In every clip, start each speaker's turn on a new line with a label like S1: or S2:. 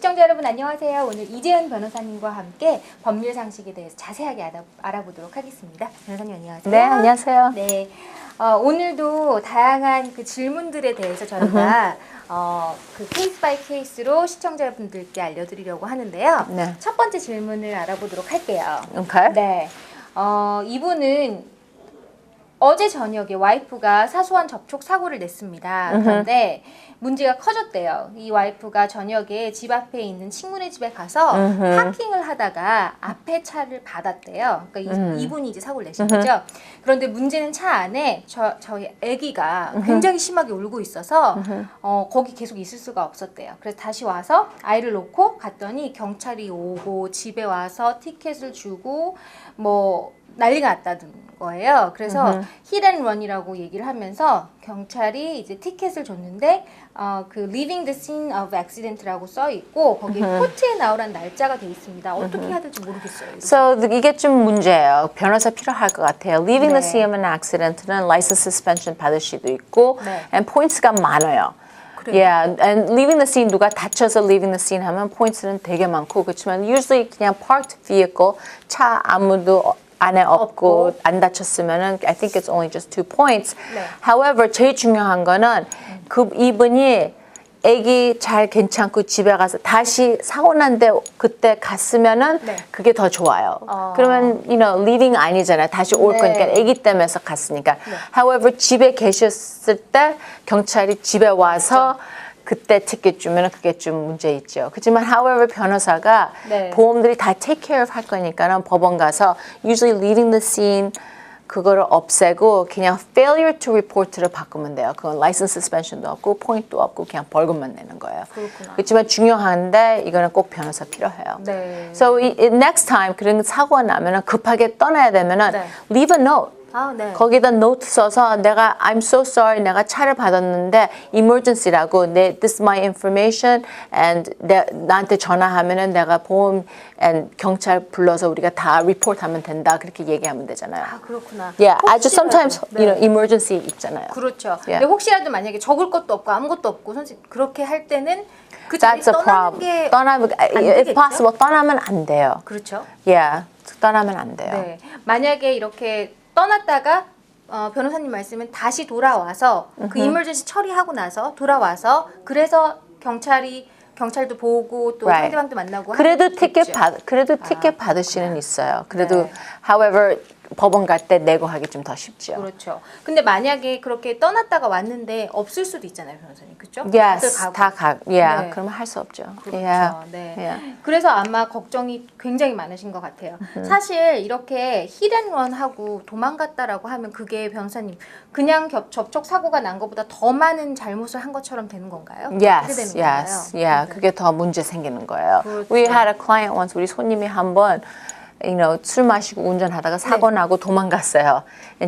S1: 네, 시청자 여러분 안녕하세요. 오늘 이재현 변호사님과 함께 법률 상식에 대해서 자세하게 알아, 알아보도록 하겠습니다. 변호사님 안녕하세요.
S2: 네, 안녕하세요.
S1: 네, 어, 오늘도 다양한 그 질문들에 대해서 저희가 어, 그 케이스 바이 케이스로 시청자분들께 알려드리려고 하는데요.
S2: 네.
S1: 첫 번째 질문을 알아보도록 할게요.
S2: Okay.
S1: 네, 어, 이분은 어제 저녁에 와이프가 사소한 접촉 사고를 냈습니다. 그런데 문제가 커졌대요. 이 와이프가 저녁에 집 앞에 있는 친구네 집에 가서 파킹을 하다가 앞에 차를 받았대요. 그러니까 이, 이분이 이제 사고를 내신 거죠. 그런데 문제는 차 안에 저, 저희 아기가 굉장히 심하게 울고 있어서 어, 거기 계속 있을 수가 없었대요. 그래서 다시 와서 아이를 놓고 갔더니 경찰이 오고 집에 와서 티켓을 주고 뭐 난리가 났다는 거예요. 그래서 힐앤런이라고 얘기를 하면서 경찰이 이제 티켓을 줬는데 어, 그 leaving the scene of accident라고 써 있고 거기 코트에 나오란 날짜가 돼 있습니다. 어떻게 해야 될지 모르겠어요. 이거.
S2: So 이게 좀 문제예요. 변호사 필요할 것 같아요. Leaving the
S1: 네.
S2: scene of an accident는 license suspension 받을 수도 있고,
S1: 네.
S2: and points가 많아요.
S1: 그래요?
S2: Yeah, and leaving the scene 누가 다쳐서 leaving the scene 하면 포인트는 되게 많고 그렇지만 usually 그냥 parked vehicle 차 아무도 안에 없고,
S1: 없고.
S2: 안 다쳤으면은 I think it's only just two points.
S1: 네.
S2: However, 제일 중요한 거는 그 이분이 애기 잘 괜찮고 집에 가서 다시 사고 난데 그때 갔으면은
S1: 네.
S2: 그게 더 좋아요.
S1: 어.
S2: 그러면 you know leaving 아니잖아요. 다시 올
S1: 네.
S2: 거니까 애기 때문에서 갔으니까. However, 집에 계셨을 때 경찰이 집에 와서 그 때 티켓 주면 그게 좀 문제 있죠. 그렇지만 however 변호사가
S1: 네.
S2: 보험들이 다 take care of 할 거니까는 법원 가서 usually leading the scene 그거를 없애고 그냥 failure to report를 바꾸면 돼요. 그건 license suspension도 없고 포인트도 없고 그냥 벌금만 내는 거예요.
S1: 그렇구나.
S2: 그렇지만 중요한데 이거는 꼭 변호사 필요해요.
S1: 네.
S2: So next time 그런 사고가 나면은 급하게 떠나야 되면은
S1: 네.
S2: leave a note.
S1: 아, 네.
S2: 거기다 노트 써서 내가 I'm so sorry 내가 차를 받았는데 emergency라고 내 this is my information and 내, 나한테 전화하면은 내가 보험 and 경찰 불러서 우리가 다 리포트하면 된다 그렇게 얘기하면 되잖아요.
S1: 아, 그렇구나.
S2: Yeah, 아주 sometimes
S1: 네.
S2: you know emergency 있잖아요.
S1: 그렇죠.
S2: Yeah.
S1: 근데 혹시라도 만약에 적을 것도 없고 아무것도 없고 선생님 그렇게 할 때는 그 자리 떠나는. 게
S2: 떠나면
S1: 안
S2: if possible 떠나면 안 돼요.
S1: 그렇죠.
S2: Yeah, 떠나면 안 돼요.
S1: 네. 만약에 이렇게 떠났다가 어, 변호사님 말씀은 다시 돌아와서 그 이멀전시 처리하고 나서 돌아와서 그래서 경찰이 경찰도 보고 또
S2: Right.
S1: 상대방도 만나고
S2: 그래도 티켓. 받 그래도 티켓 받을 수는 있어요. 그래도
S1: 네.
S2: however 법원 갈 때 내고 하기 좀 더 쉽죠.
S1: 그렇죠. 근데 만약에 그렇게 떠났다가 왔는데 없을 수도 있잖아요, 변호사님. 그렇죠?
S2: Yes,
S1: 가고.
S2: 다 가. Yeah,
S1: 네.
S2: 그러면 할 수 없죠.
S1: 그렇죠.
S2: Yeah.
S1: 네.
S2: Yeah.
S1: 그래서 아마 걱정이 굉장히 많으신 것 같아요. 사실 이렇게 힐앤런하고 도망갔다라고 하면 그게 변호사님 그냥 겹, 접촉 사고가 난 것보다 더 많은 잘못을 한 것처럼 되는 건가요?
S2: Yes, yes,
S1: 건가요?
S2: yeah.
S1: 네.
S2: 그게 더 문제 생기는 거예요.
S1: 그렇죠.
S2: We had a client once. 우리 손님이 한번 you know, 술 마시고 운전하다가 사고
S1: 네.
S2: 나고 도망갔어요.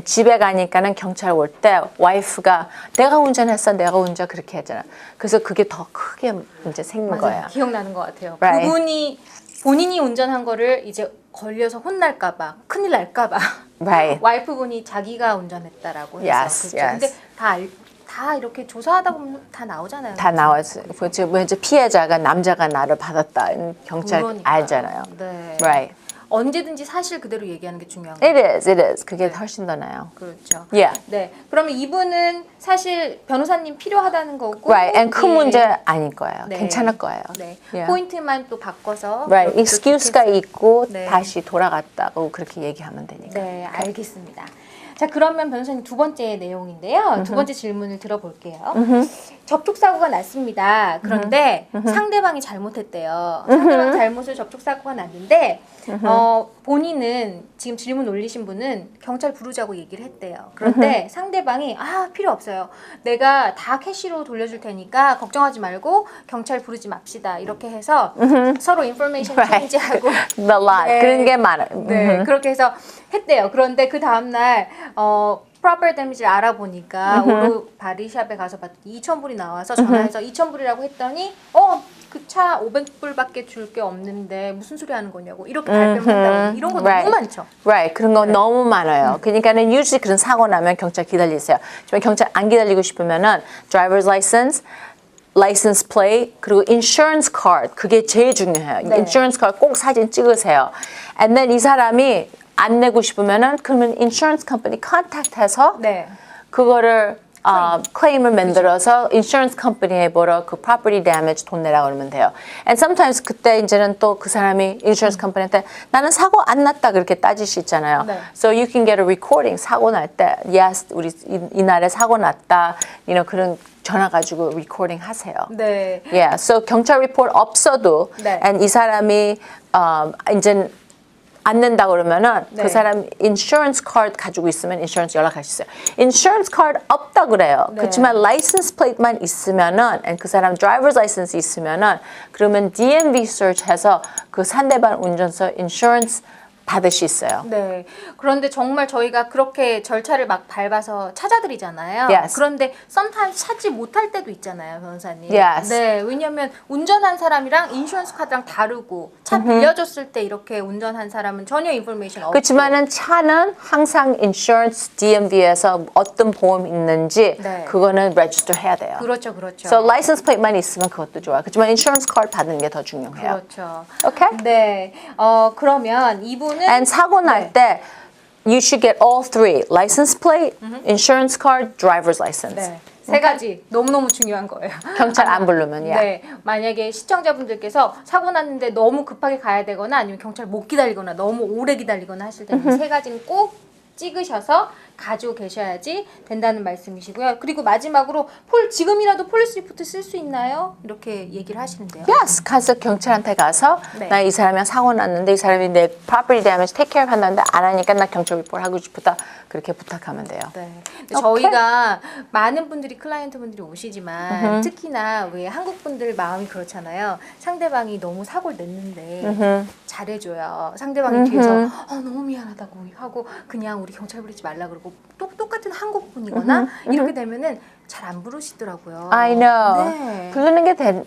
S2: 집에 가니까는 경찰 올 때 와이프가 내가 운전했어, 내가 운전 그렇게 했잖아. 그래서 그게 더 크게 문제 생긴. 거예요.
S1: 기억나는 것 같아요.
S2: Right.
S1: 그분이 본인이 운전한 거를 이제 걸려서 혼날까봐 큰일 날까봐
S2: Right.
S1: 와이프분이 자기가 운전했다라고 해서
S2: Yes,
S1: 그렇죠.
S2: yes.
S1: 근데 다, 알- 다 이렇게 조사하다 보면 다 나오잖아요.
S2: 다 나와서 그렇죠. 피해자가 남자가 나를 받았다. 경찰
S1: 그러니까.
S2: 알잖아요.
S1: 네.
S2: Right.
S1: 언제든지 사실 그대로 얘기하는 게 중요한 거예요.
S2: It is, it is. 그게 훨씬 더 나아요.
S1: 그렇죠.
S2: Yeah.
S1: 네. 그러면 이분은 사실 변호사님 필요하다는 거고.
S2: Right. And 큰
S1: 예.
S2: 문제 아닐 거예요.
S1: 네.
S2: 괜찮을 거예요.
S1: 네.
S2: Yeah.
S1: 포인트만 또 바꿔서.
S2: Right. excuse가. 있고
S1: 네.
S2: 다시 돌아갔다고 그렇게 얘기하면 되니까.
S1: 네, 알겠습니다. 자, 그러면 변호사님 두 번째 내용인데요. 두 번째 질문을 들어볼게요. 접촉 사고가 났습니다. 그런데 상대방이 잘못했대요. 상대방 잘못을 접촉 사고가 났는데 어, 본인은 지금 질문 올리신 분은 경찰 부르자고 얘기를 했대요. 그런데 상대방이 아 필요 없어요. 내가 다 캐시로 돌려줄 테니까 걱정하지 말고 경찰 부르지 맙시다. 이렇게 해서 서로 인포메이션. 체인지하고
S2: The lot.
S1: 네.
S2: 그런 게 많아요.
S1: 네, 그렇게 해서 했대요. 그런데 그 다음날 어 proper damage를 알아보니까 오로 바리샵에 가서 봤더니 2,000불이 나와서 전화해서 2,000불이라고 했더니 어 그 차 500불밖에 줄 게 없는데 무슨 소리 하는 거냐고 이렇게 발뺌한다고 이런 거
S2: Right.
S1: 너무 많죠.
S2: Right. 그런 거 너무 많아요. 그러니까는 usually 그런 사고 나면 경찰 기다리세요. 하지만 경찰 안 기다리고 싶으면은 driver's license license plate 그리고 insurance card 그게 제일 중요해요.
S1: 네.
S2: insurance card 꼭 사진 찍으세요. And then 이 사람이 안 내고 싶으면은 그러면 insurance company contact해서
S1: 네.
S2: 그거를 어, 클레임을 만들어서 인슈런스 컴퍼니에 보러 그 property damage 돈 내라 그러면 돼요. And sometimes 그때 이제는 또 그 사람이 인슈런스 컴퍼니한테 나는 사고 안 났다 그렇게 따질 수 있잖아요.
S1: 네.
S2: So you can get a recording 사고 날 때 yes 우리 이, 이날에 사고 났다 you know, 그런 전화 가지고 recording 하세요.
S1: 네.
S2: Yeah, so 경찰 리포트 없어도
S1: 네.
S2: and 이 사람이 어, 이제 안 낸다 그러면은
S1: 네.
S2: 그 사람 인슈런스 카드 가지고 있으면 인슈런스 연락할 수 있어요. 인슈런스 카드 없다 그래요.
S1: 네.
S2: 그렇지만 라이센스 플레이트만 있으면은 and 그 사람 드라이버스 라이센스 있으면은 그러면 DMV 서치해서 그 상대방 운전서 인슈런스 받을 수 있어요.
S1: 네. 그런데 정말 저희가 그렇게 절차를 막 밟아서 찾아드리잖아요.
S2: Yes.
S1: 그런데 sometimes 찾지 못할 때도 있잖아요, 변호사님.
S2: Yes.
S1: 네. 왜냐면 운전한 사람이랑 인슈런스 카드랑 다르고 차 빌려줬을 때 이렇게 운전한 사람은 전혀 인포메이션 없고.
S2: 그렇지만은 차는 항상 인슈런스 DMV에서 어떤 보험 있는지
S1: 네.
S2: 그거는 레지스터 해야 돼요.
S1: 그렇죠, 그렇죠.
S2: So license plate만 있으면 그것도 좋아요. 그렇지만 인슈런스 카드 받는 게 더 중요해요.
S1: 그렇죠.
S2: 오케이?
S1: 네. 어, 그러면 이분은
S2: And 사고
S1: 네.
S2: 날때 you should get all three: license plate, insurance card, driver's license.
S1: 네. 세 가지 너무너무 중요한 거예요.
S2: 경찰 안 부르면 야.
S1: 네, 만약에 시청자분들께서 사고 났는데 너무 급하게 가야 되거나 아니면 경찰 못 기다리거나 너무 오래 기다리거나 하실 때는 이세 가지는 꼭 찍으셔서 가지고 계셔야지 된다는 말씀이시고요. 그리고 마지막으로 폴 지금이라도 폴리스 리포트 쓸 수 있나요? 이렇게 얘기를 하시는데요.
S2: Yes, 가서 경찰한테 가서
S1: 네.
S2: 나 이 사람이랑 사고 났는데 이 사람이 내 property damage take care 한다는데 안 하니까 나 경찰 리포트 하고 싶다 그렇게 부탁하면 돼요.
S1: 네. 저희가 많은 분들이 클라이언트 분들이 오시지만 특히나 왜 한국 분들 마음이 그렇잖아요. 상대방이 너무 사고를 냈는데 잘해줘요. 상대방이 뒤에서 어, 너무 미안하다고 하고 그냥 우리 경찰 부르지 말라 그러고 또 똑같은 한국 분이거나 이렇게 되면은 잘 안 부르시더라고요.
S2: I know.
S1: 네.
S2: 부르는 게 된,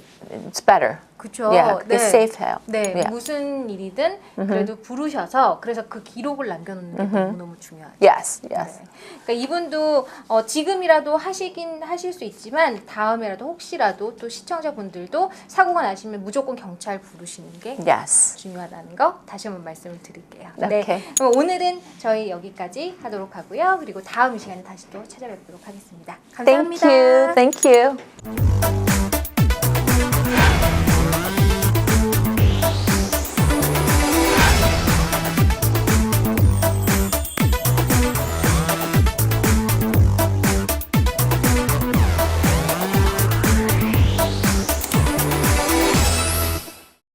S2: it's better.
S1: 그렇죠.
S2: Yeah, 그게 safe해요.
S1: 네,
S2: Yeah.
S1: 무슨 일이든 그래도 부르셔서 그래서 그 기록을 남겨놓는 게 너무 너무 중요하죠.
S2: Yes, yes.
S1: 네. 그러니까 이분도 어, 지금이라도 하시긴 하실 수 있지만 다음에라도 혹시라도 또 시청자분들도 사고가 나시면 무조건 경찰 부르시는 게
S2: Yes.
S1: 중요하다는 거 다시 한번 말씀을 드릴게요. 네. 그럼 오늘은 저희 여기까지 하도록 하고요. 그리고 다음 시간에 다시 또 찾아뵙도록 하겠습니다.
S2: Thank
S1: 감사합니다.
S2: you. Thank you.